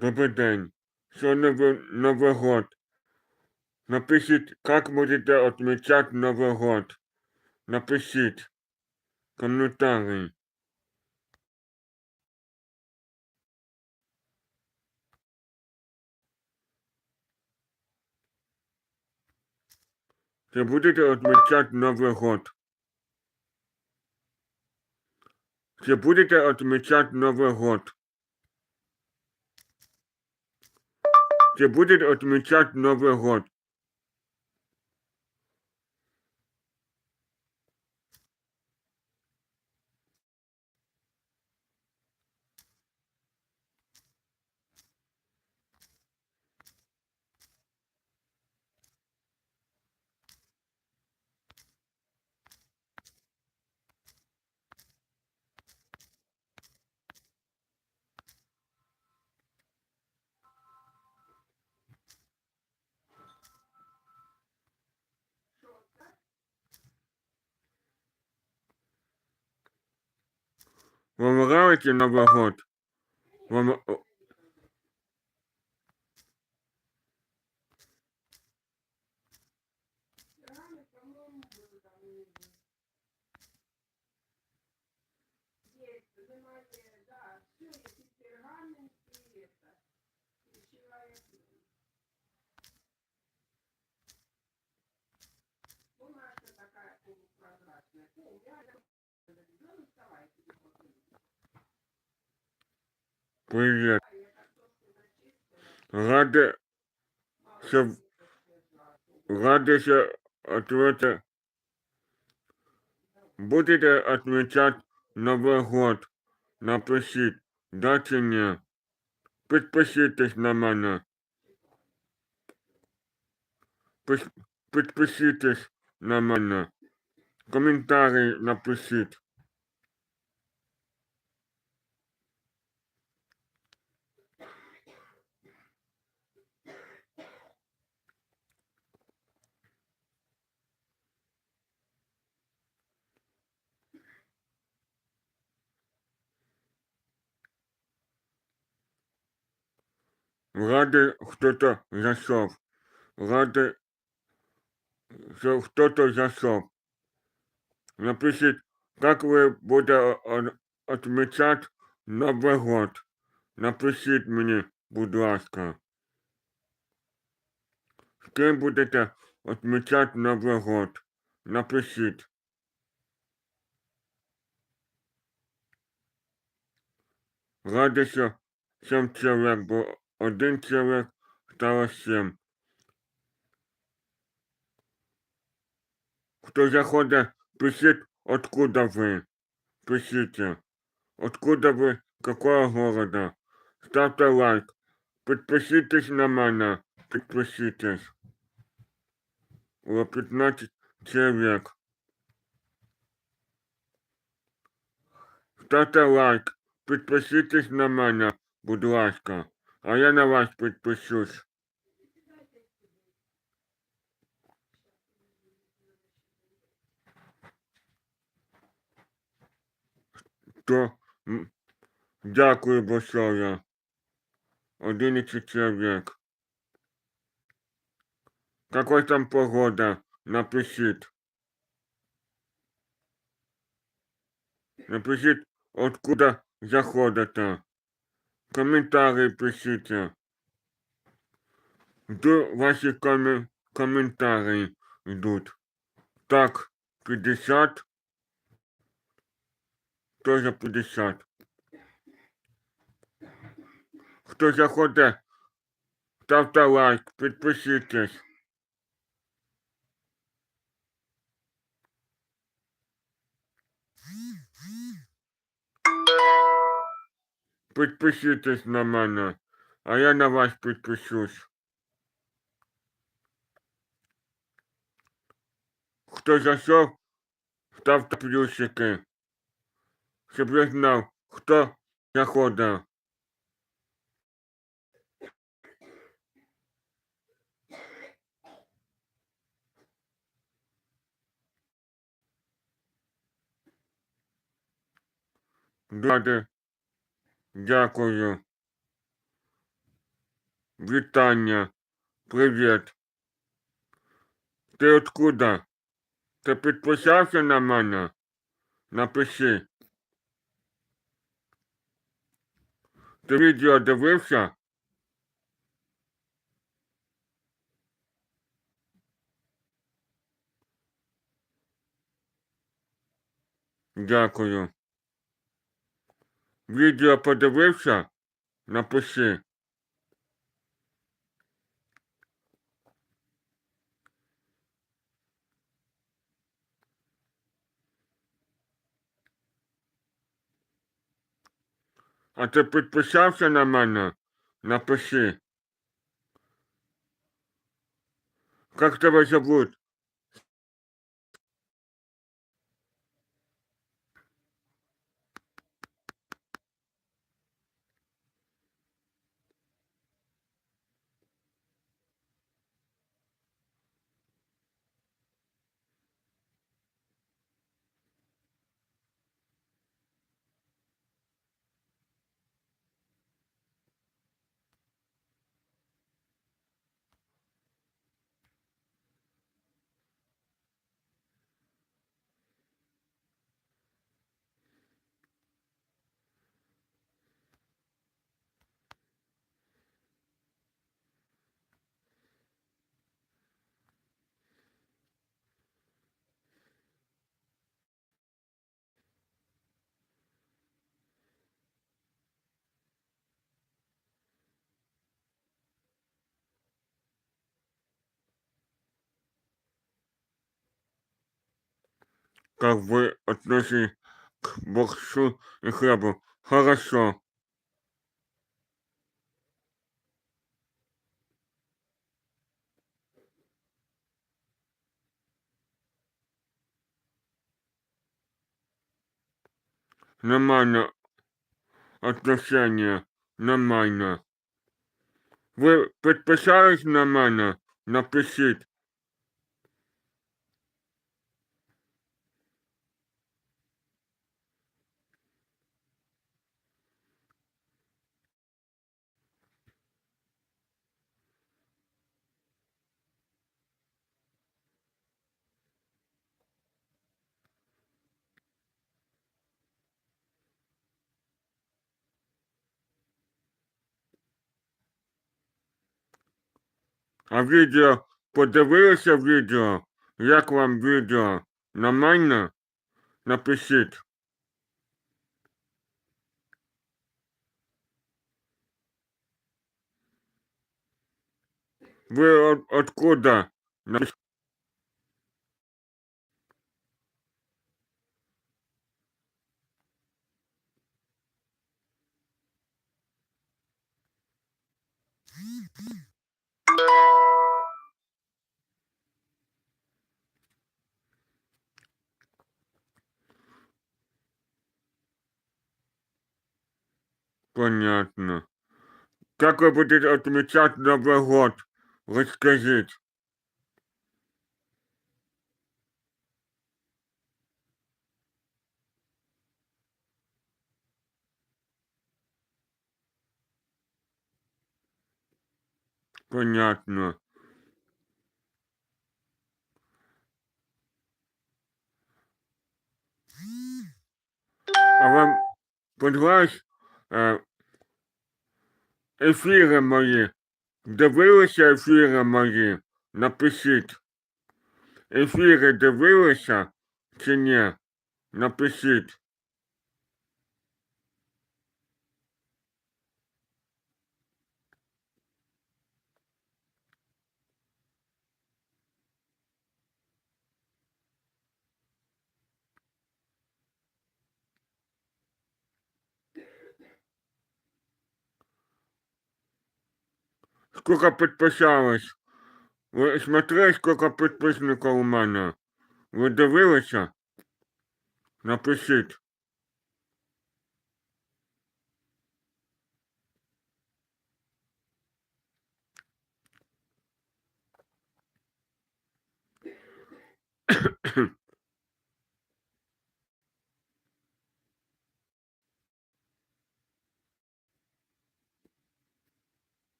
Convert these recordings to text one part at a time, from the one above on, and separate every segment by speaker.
Speaker 1: Добрий день. Сегодня вы Новый год. Напишите, как будете отмечать Новый год. Напишите комментарий. Чи будете отмечать Новый год? Чи будете отмечать Новый год? Будете отмечать Новый год? Вам нравится Новый год? Вам... о, Привет. Рады, что... Рады, что ответа... Будете отмечать Новый год? Напишите. Да чи ні? Підпишитесь на мене. Пис- Підпишитесь на мене. Коментарі напишіть. Рады кто-то зашел. Рады, что кто-то зашел. Напишите, как вы будете о- отмечать Новый год. Напишіть мені, будь ласка. З ким будете отмечать Новий год? Напишіть. Ради, що сім чоловік, бо один чоловік стало сім. Хто заходить, пишіть, откуда ви. Пишите. Откуда вы, какого города. Ставьте лайк. Подпишитесь на мене. Подпишитесь. Уже 15 человек. Ставте лайк. Підпишитесь на мене, будь ласка. А я на вас підпишусь. То дякую большое. 11 человек. Какой там погода? Напишите. Напишите, откуда заходите. Комментарии пишите. Жду ваши коме- комментарии идут. Так, 50. Тоже 50. Хто заходить, ставте лайк, підпишитесь. Підпишитесь на мене, а я на вас підпишусь. Хто зайшов, ставте плюсики. Щоб я знав, хто заходить. Ради. Дякую. Вітання. Привіт. Ти откуда? Ти підписався на мене? Напиши. Ти відео дивився? Дякую. Відео подивився? Напиши. А ти підписався на мене? Напиши. Как тебя зовут? Как вы относитесь к борщу и хлебу? Хорошо. Нормально. Отношения. Нормально. Ви підписались на мене? А відео подивилися відео? Як вам відео? Нормально? Напишіть. Ви от, откуда? Напишіть. Понятно. Как вы будете отмечать Новый год? Расскажите. Понятно. А вам е, ефіри мої? Дивилися ефіри мої? Напишіть. Ефіри дивилися чи ні? Напишіть. сколько підписалось. Ви смотрели, сколько підписників у мене? Ви дивилися? Напишіть.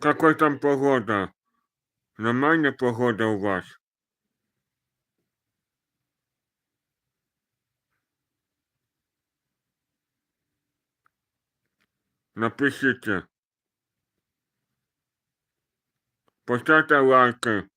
Speaker 1: Какой там погода? Нормальная погода у вас? Напишите. Поставьте лайки.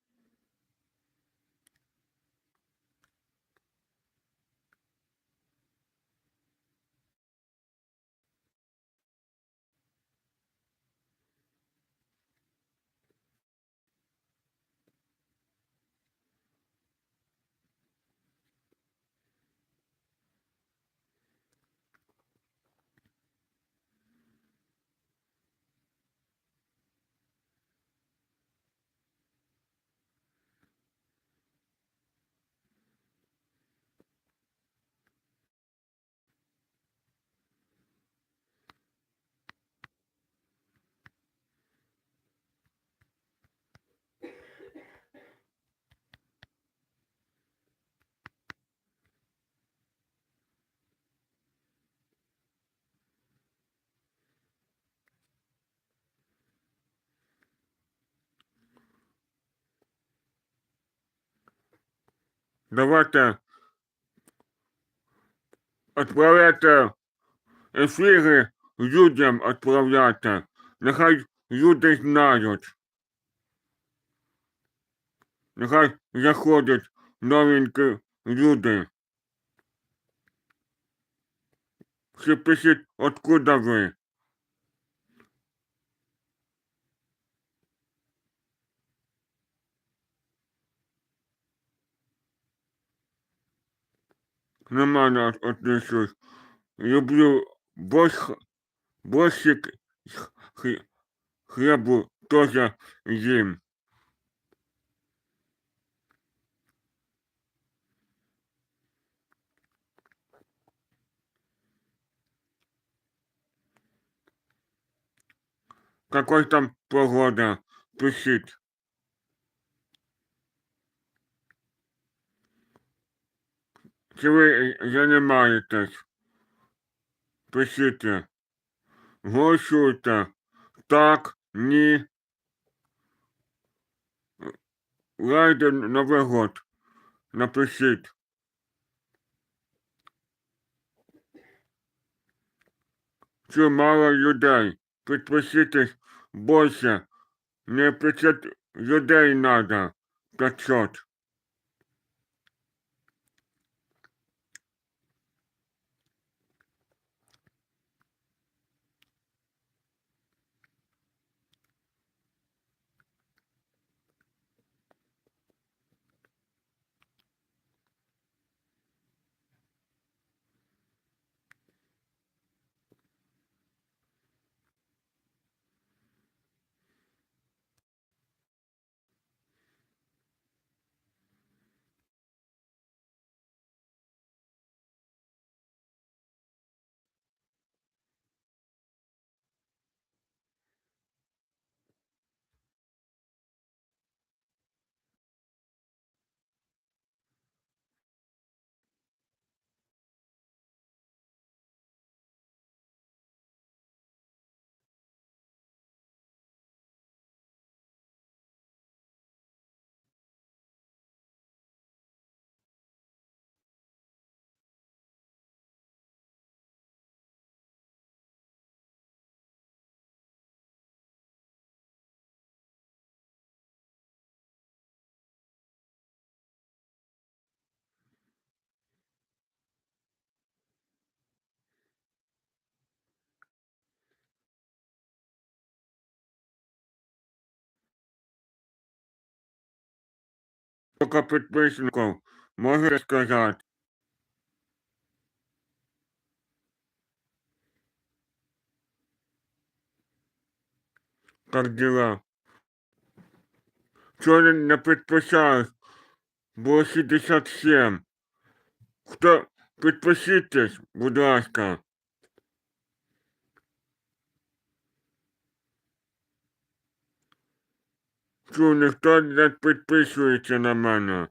Speaker 1: Давайте відправляйте ефіри людям відправляйте. Нехай люди знають. Нехай заходять новенькі люди. Всі пишіть, откуда ви. Нормально от- отношусь. Люблю борщ, борщик, хлебу тоже ем. Какой там погода? Пишіть. Чи ви займаєтесь? Пишіть. Голосуйте. Так, ні. Лайде Новий год. Напишіть. Чи мало людей? Підпишитесь більше. Не 500 людей надо. 500. Сколько підписників? Можете сказати? Как дела? Чого не підписались? Було 67. Хто? Підпишитесь, будь ласка. Ніхто не підписується на мене.